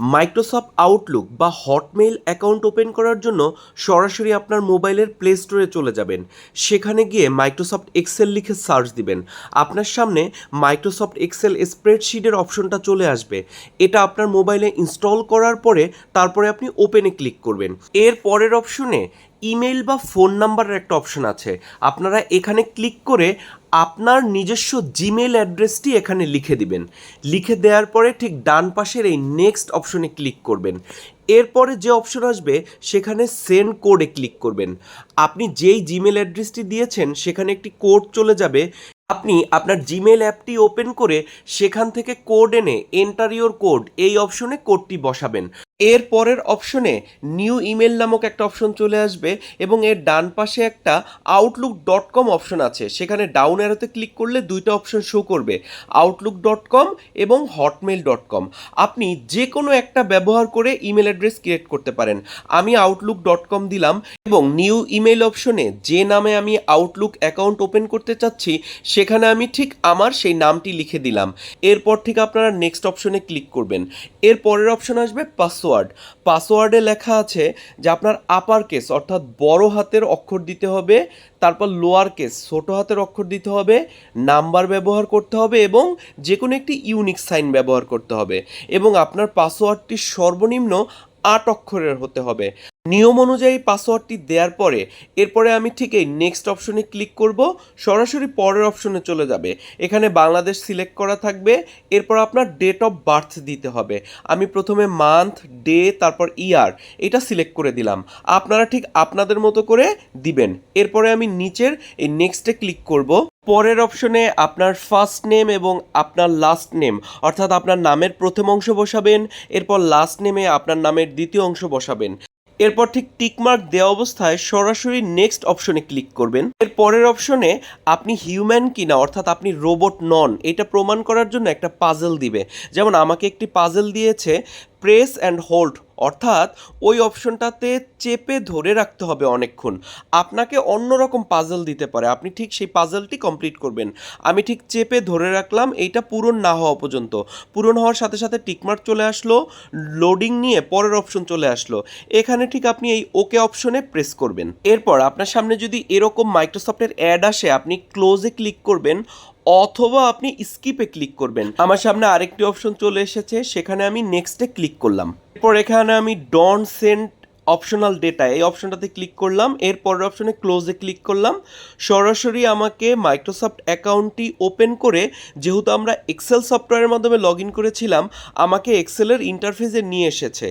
Microsoft Outlook বা Hotmail account open করার জন্য সরাসরি আপনার মোবাইলের প্লে স্টোরে চলে যাবেন। সেখানে গিয়ে মাইক্রোসফট এক্সেল লিখে সার্চ দিবেন। আপনার সামনে মাইক্রোসফট এক্সেল স্প্রেডশিটের অপশনটা চলে আসবে। এটা আপনার মোবাইলে ইনস্টল করার পরে তারপরে আপনি ওপেনে ক্লিক করবেন। এর পরের অপশনে ইমেল বা ফোন নাম্বারের একটা অপশন আছে। আপনারা এখানে ক্লিক করে আপনার নিজস্ব জিমেল অ্যাড্রেসটি এখানে লিখে দিবেন। লিখে দেওয়ার পরে ঠিক ডান পাশের এই নেক্সট অপশনে ক্লিক করবেন। এরপরে যে অপশন আসবে, সেখানে সেন্ড কোডে ক্লিক করবেন। আপনি যেই জিমেল অ্যাড্রেসটি দিয়েছেন, সেখানে একটি কোড চলে যাবে। আপনি আপনার জিমেল অ্যাপটি ওপেন করে সেখান থেকে কোড এনে, এন্টার ইওর কোড, এই অপশনে কোডটি বসাবেন। এর পরের অপশনে নিউ ইমেল নামক একটা অপশন চলে আসবে এবং এর ডান পাশে একটা আউটলুক ডট কম অপশন আছে। সেখানে ডাউন অ্যারোতে ক্লিক করলে দুইটা অপশন শো করবে আউটলুক ডট কম এবং হটমেল ডট কম আপনি যে কোনো একটা ব্যবহার করে ইমেল অ্যাড্রেস ক্রিয়েট করতে পারেন। আমি আউটলুক ডট কম দিলাম এবং নিউ ইমেল অপশনে যে নামে আমি আউটলুক অ্যাকাউন্ট ওপেন করতে চাচ্ছি, সেখানে আমি ঠিক আমার সেই নামটি লিখে দিলাম। এরপর ঠিক আপনারা নেক্সট অপশনে ক্লিক করবেন। এর পরের অপশন আসবে পাসওয়ার্ড পাসওয়ার্ডে লেখা আছে যে আপনার আপার কেস অর্থাৎ বড় হাতের অক্ষর দিতে হবে, তারপর লোয়ার কেস ছোট হাতের অক্ষর দিতে হবে নাম্বার ব্যবহার করতে হবে এবং যে কোনো একটি ইউনিক সাইন ব্যবহার করতে হবে। এবং আপনার পাসওয়ার্ডটি সর্বনিম্ন আট অক্ষরের হতে হবে। নিয়ম অনুযায়ী পাসওয়ার্ডটি দেওয়ার পরে, এরপরে আমি ঠিক এই নেক্সট অপশনে ক্লিক করব, সরাসরি পরের অপশনে চলে যাবে। এখানে বাংলাদেশ সিলেক্ট করা থাকবে, এরপর আপনার ডেট অফ বার্থ দিতে হবে। আমি প্রথমে মান্থ ডে তারপর ইয়ার এটা সিলেক্ট করে দিলাম। আপনারা ঠিক আপনাদের মতো করে দিবেন। এরপরে আমি নিচের এই নেক্সটে ক্লিক করব। পরের অপশনে আপনার ফার্স্ট নেম এবং আপনার লাস্ট নেম অর্থাৎ আপনার নামের প্রথম অংশ বসাবেন, এরপর লাস্ট নেমে আপনার নামের দ্বিতীয় অংশ বসাবেন। এরপর ঠিক টিকমার্ক দেওয়া অবস্থায় সরাসরি নেক্সট অপশনে ক্লিক করবেন। এর পরের অপশনে আপনি হিউম্যান কিনা, অর্থাৎ আপনি রোবট নন, এটা প্রমাণ করার জন্য একটা পাজেল দিবে। যেমন আমাকে একটি পাজেল দিয়েছে প্রেস অ্যান্ড হোল্ড, অর্থাৎ ওই অপশনটাতে চেপে ধরে রাখতে হবে অনেকক্ষণ। আপনাকে অন্যরকম পাজল দিতে পারে। আপনি ঠিক সেই পাজলটি কমপ্লিট করবেন। আমি ঠিক চেপে ধরে রাখলাম, এইটা পূরণ না হওয়া পর্যন্ত। পূরণ হওয়ার সাথে সাথে টিকমার্ক চলে আসলো লোডিং নিয়ে পরের অপশন চলে আসলো। এখানে ঠিক আপনি এই ওকে অপশনে প্রেস করবেন। এরপর আপনার সামনে যদি এরকম মাইক্রোসফটের অ্যাড আসে, আপনি ক্লোজে ক্লিক করবেন অথবা আপনি স্কিপে ক্লিক করবেন। আমার সামনে আরেকটি অপশন চলে এসেছে, সেখানে আমি নেক্সটে ক্লিক করলাম। এরপর এখানে আমি ডন সেন্ট অপশনাল ডেটা এই অপশনটাতে ক্লিক করলাম, এর পরের অপশনে ক্লোজে ক্লিক করলাম। সরাসরি আমাকে মাইক্রোসফট অ্যাকাউন্টটি ওপেন করে, যেহেতু আমরা এক্সেল সফটওয়্যারের মাধ্যমে লগ ইন করেছিলাম, আমাকে এক্সেলের ইন্টারফেসে নিয়ে এসেছে।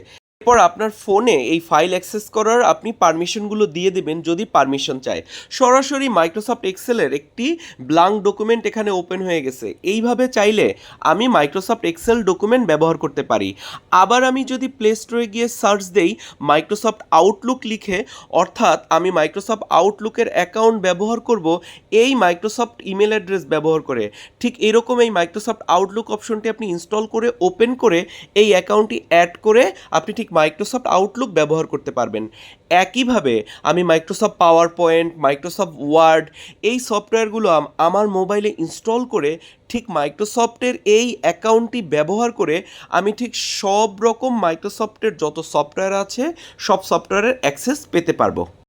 এরপর আপনার ফোনে এই ফাইল অ্যাক্সেস করার আপনি পারমিশনগুলো দিয়ে দেবেন যদি পারমিশন চায়। সরাসরি মাইক্রোসফট এক্সেলের একটি ব্লাঙ্ক ডকুমেন্ট এখানে ওপেন হয়ে গেছে। এইভাবে চাইলে আমি মাইক্রোসফট এক্সেল ডকুমেন্ট ব্যবহার করতে পারি। আবার আমি যদি প্লে স্টোরে গিয়ে সার্চ দেই, মাইক্রোসফট আউটলুক লিখে, অর্থাৎ আমি মাইক্রোসফট আউটলুকের অ্যাকাউন্ট ব্যবহার করব এই মাইক্রোসফট ইমেল অ্যাড্রেস ব্যবহার করে। ঠিক এরকম এই মাইক্রোসফট আউটলুক অপশনটি আপনি ইনস্টল করে, ওপেন করে এই অ্যাকাউন্টটি অ্যাড করে আপনি ঠিক মাইক্রোসফট আউটলুক ব্যবহার করতে পারবেন। একইভাবে আমি Microsoft PowerPoint Microsoft Word এই সফটওয়্যারগুলো আমার মোবাইলে ইনস্টল করে ঠিক মাইক্রোসফটের এই অ্যাকাউন্টটি ব্যবহার করে আমি ঠিক সব রকম মাইক্রোসফটের যত সফটওয়্যার আছে, সব সফটওয়্যারের অ্যাক্সেস পেতে পারব।